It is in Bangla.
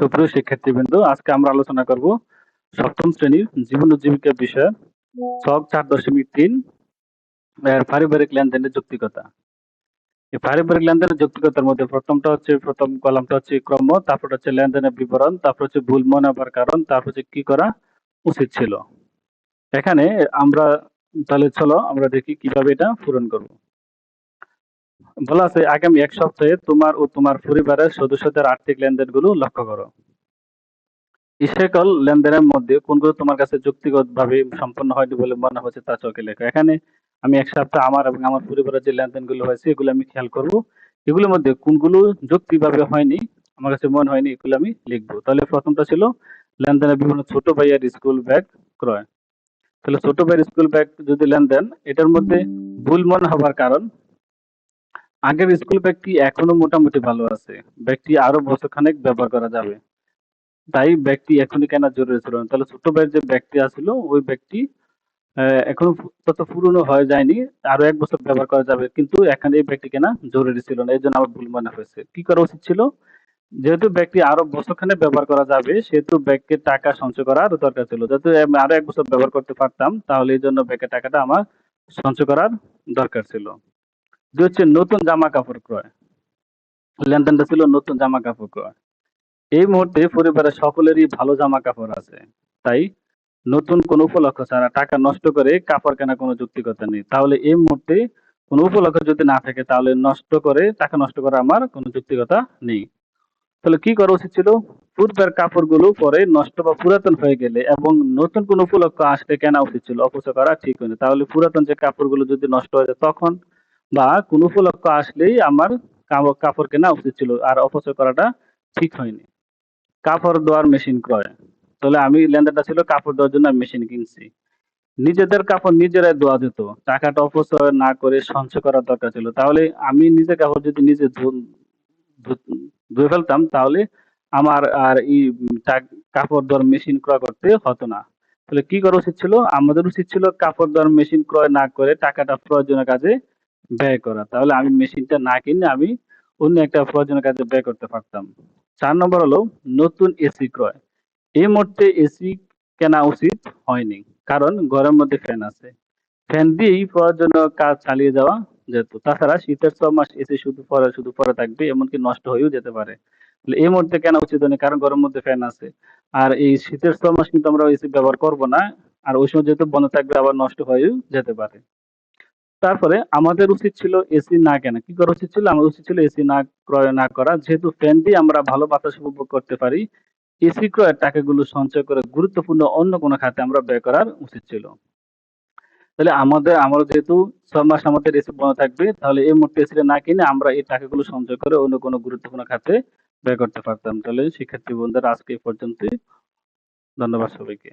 সুপ্রিয় শিক্ষার্থীবৃন্দ, আজকে আমরা আলোচনা করব সপ্তম শ্রেণির জীবন জীবিকা বিষয়, ছক চার দশমিক তিন পারিবারিক লেনদেনের যৌক্তিকতা। এই পারিবারিক লেনদেনের যৌক্তিকতার মধ্যে প্রথমটা হচ্ছে, প্রথম কলামটা হচ্ছে ক্রম তারপর হচ্ছে লেনদেনের বিবরণ, তারপর হচ্ছে ভুল মনে হবার কারণ, তারপর হচ্ছে কি করা উচিত ছিল। এখানে আমরা, তাহলে চলো আমরা দেখি কীভাবে এটা পূরণ করব। বলা আছে, আগামী এক সপ্তাহে তোমার ও তোমার পরিবারের সদস্যদের আর্থিক লেনদেনগুলো লক্ষ্য করো। লেনদেনের মধ্যে কোনগুলো তোমার কাছে যুক্তিগত ভাবে সম্পন্ন হয়নি বলে মনে হচ্ছে তা চোখে লেখো। এখানে আমি এক আমার এবং আমার পরিবারের যে লেনদেনগুলো হয়েছে, এগুলো আমি খেয়াল করব। এগুলোর মধ্যে কোনগুলো যুক্তিভাবে হয়নি, আমার কাছে মনে হয়নি, এগুলো আমি লিখব। তাহলে প্রথমটা ছিল লেনদেনের বিভিন্ন ছোট ভাইয়ের স্কুল ব্যাগ ক্রয়। তাহলে ছোট ভাইয়ের স্কুল ব্যাগ যদি লেনদেন, এটার মধ্যে ভুল মনে হবার কারণ আগের স্কুল ব্যাগটি এখনও মোটামুটি ভালো আছে। ব্যাগটি আরও বছরখানেক ব্যবহার করা যাবে। তাই ব্যাগটি এখনই কেনা জরুরি ছিল তাহলে ছোট ভাইয়ের যে ব্যাগটি আছিল, ওই ব্যাগটি এখনও তত পুরনো হয়ে যায়নি, আরও এক বছর ব্যবহার করা যাবে, কিন্তু এখানে এই ব্যাগটি কেনা জরুরি ছিল না? এই জন্য আমার ভুল মনে হয়েছে। কি করা উচিত ছিল? যেহেতু ব্যাগটি আরও বছরখানে ব্যবহার করা যাবে, সেহেতু ব্যাগকে টাকা সঞ্চয় করার দরকার ছিল। আমি আরও এক বছর ব্যবহার করতে পারতাম, তাহলে এই জন্য ব্যাগের টাকাটা আমার সঞ্চয় করার দরকার ছিল। যে হচ্ছে নতুন জামা কাপড় ক্রয়। লেনদেনটা ছিল নতুন জামা কাপড় ক্রয়। এই মুহূর্তে পরিবারের সকলেরই ভালো জামা কাপড় আছে। তাই নতুন কোন উপলক্ষ ছাড়া টাকা নষ্ট করে কাপড় কেনা কোনো যুক্তিকতা নেই। তাহলে এই মুহূর্তে কোনো উপলক্ষ যদি না থাকে, তাহলে নষ্ট করে, টাকা নষ্ট করা আমার কোনো যুক্তিকতা নেই। তাহলে কি করা উচিত ছিল? পূর্বের কাপড়গুলো পরে নষ্ট বা পুরাতন হয়ে গেলে এবং নতুন কোন উপলক্ষ আসলে কেনা উচিত ছিল, অপচয় করা ঠিক হয়নি। তাহলে পুরাতন যে কাপড়গুলো যদি নষ্ট হয়ে যায়, তখন বা কোন উপলক্ষ আসলেই আমার কাপড় কেনা উচিত ছিল আর অপচয় করাটা ঠিক হয়নি। কাপড় ধোয়ার মেশিন ক্রয়। তাহলে আমি লেনদেনটা ছিল কাপড় ধোয়ার জন্য মেশিন কিনছি। নিজেদের কাপড় নিজেরাই ধোয়া যেত। টাকাটা অপচয় না করে সঞ্চয় করার দরকার ছিল। তাহলে আমি নিজে কাপড় যদি নিজে ধুয়ে ফেলতাম, তাহলে আমার আর এই কাপড় ধোয়ার মেশিন ক্রয় করতে হতো না। তাহলে কি করা উচিত ছিল? আমাদের উচিত ছিল কাপড় ধোয়ার মেশিন ক্রয় না করে টাকাটা প্রয়োজনের কাজে ব্যয় করা। তাহলে আমি মেশিনটা না কিনে আমি অন্য একটা প্রয়োজনীয় কাজে ব্যয় করতে পারতাম। চার নম্বর হলো নতুন এসি ক্রয়। এই মুহূর্তে এসি কেনা উচিত হয়নি, কারণ ঘরের মধ্যে ফ্যান আছে। ফ্যান দিয়েই প্রয়োজনীয় কাজ চালিয়ে যাওয়া যেত। তাছাড়া শীতের ছ মাস এসি শুধু পরে শুধু পরে থাকবে, এমনকি নষ্ট হয়েও যেতে পারে। এই মুহূর্তে কেনা উচিত হয়নি, কারণ ঘরের মধ্যে ফ্যান আছে। আর এই শীতের ছ মাস কিন্তু আমরা এসি ব্যবহার করব না, আর ওই সময় যেহেতু বন্ধ থাকবে, আবার নষ্ট হয়েও যেতে পারে। তারপরে আমাদের উচিত ছিল এসি না কেনা। কি করা উচিত ছিল? আমার উচিত ছিল এসি না ক্রয় না করা। যেহেতু ফ্যান দিয়ে আমরা ভালো বাতাস উপভোগ করতে পারি এসি ক্রয়ের টাকাগুলো সঞ্চয় করে গুরুত্বপূর্ণ অন্য কোনো খাতে আমরা ব্যয় করার উচিত ছিল। তাহলে আমাদের, আমরা যেহেতু ছয় মাস আমাদের এসি বন্ধ থাকবে, তাহলে এই মুহূর্তে এসিটা না কিনে আমরা এই টাকাগুলো সঞ্চয় করে অন্য কোনো গুরুত্বপূর্ণ খাতে ব্যয় করতে পারতাম। তাহলে শিক্ষার্থী বন্ধুরা, আজকে এই পর্যন্তই। ধন্যবাদ সবাইকে।